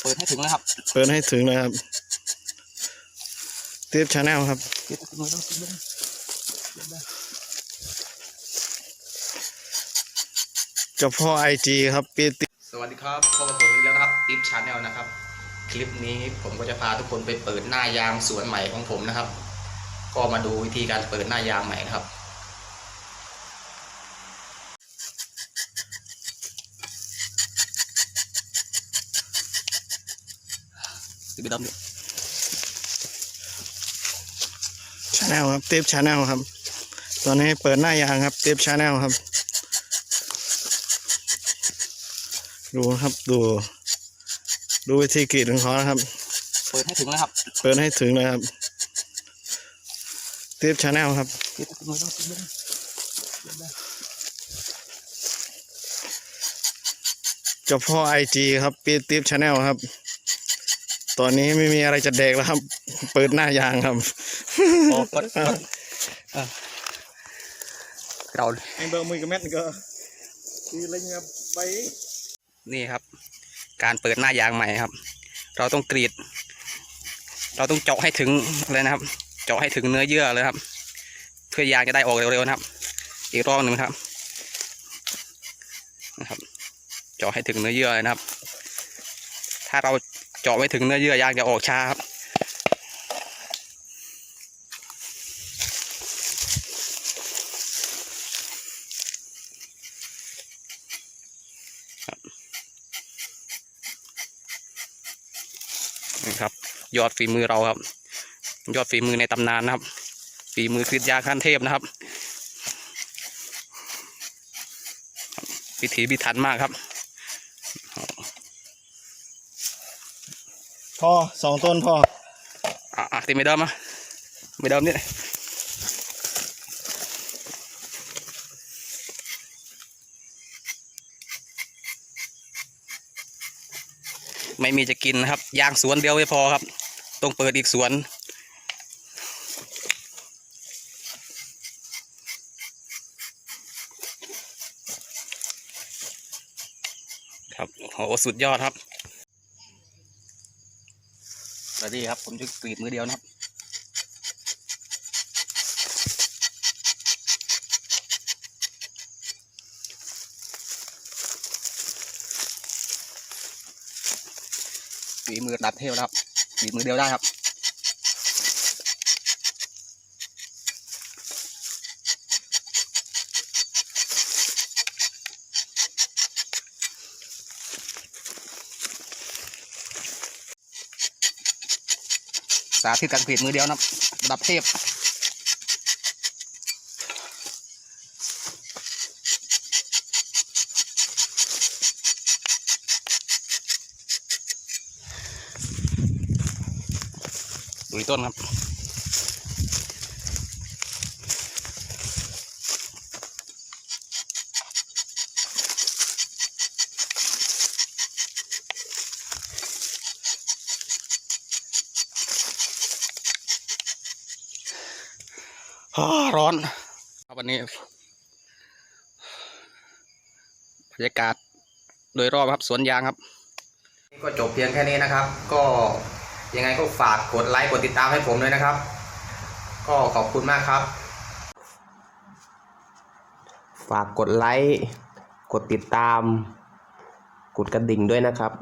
เปิดให้ถึงเลยครับเปิดให้ถึงเลยครับเทปชาแนลครับเดี๋ยวมือต้องลงเจ้าพ่อไอจีครับปีติสวัสดีครับพบกับผมอีกแล้วนะครับทิปชาแนลนะครับ คลิปนี้ผมก็จะพาทุกคนไปเปิดหน้ายางสวนใหม่ของผมนะครับ ก็มาดูวิธีการเปิดหน้ายางใหม่นะครับ ติดไปดำดิชาแนลครับเทปชาแนลครับ ตอนนี้เปิดหน้ายางครับเทปชาแนลครับ ดูครับดู ดูวิธีกรีดของเขานะครับ เปิดให้ถึงเลยครับ เปิดให้ถึงเลยครับเทปชาแนลครับเดี๋ยวมือต้องลงเจ้าพ่อไอจีครับปีติฟชาแนลครับ ตอนนี้ไม่มีอะไรจะแดกแล้วครับ เปิดหน้ายางครับโอ้กดกดเออเราไอ้เบอร์มือกับแมทก็คืออะไรเงี้ยไปนี่ครับ การเปิดหน้ายางใหม่ครับ เราต้องกรีด เราต้องเจาะให้ถึงเลยนะครับ เจาะให้ถึงเนื้อเยื่อเลยครับ เพื่อยางจะได้ออกเร็วๆนะครับ อีกรอบหนึ่งครับนะครับ เจาะให้ถึงเนื้อเยื่อเลยนะครับ ถ้าเรา เจาะไม่ถึงเนื้อเยื่อยางจะออกช้าครับนี่ครับ ยอดฝีมือเราครับ ยอดฝีมือในตำนานนะครับ ฝีมือกรีดยาขั้นเทพนะครับพิถีพิถันมากครับ พอสองต้นพออะอะตีไม่เดิมอะไม่เดิมนี่ไม่มีจะกินนะครับ ยางสวนเดียวไม่พอครับ ต้องเปิดอีกสวน ครับโหสุดยอดครับ สวัสดีครับผมจะกรีดมือเดียวนะครับฝีมือดับเทพนะครับฝีมือเดียวได้ครับ สาธิตการกรีดมือเดียวนะดับเทพดูอีกต้นครับ ร้อนครับวันนี้บรรยากาศโดยรอบครับสวนยางครับนี่ก็จบเพียงแค่นี้นะครับ ก็ยังไงก็ฝากกดไลค์กดติดตามให้ผมด้วยนะครับ ก็ขอบคุณมากครับ ฝากกดไลค์กดติดตาม กดกระดิ่งด้วยนะครับ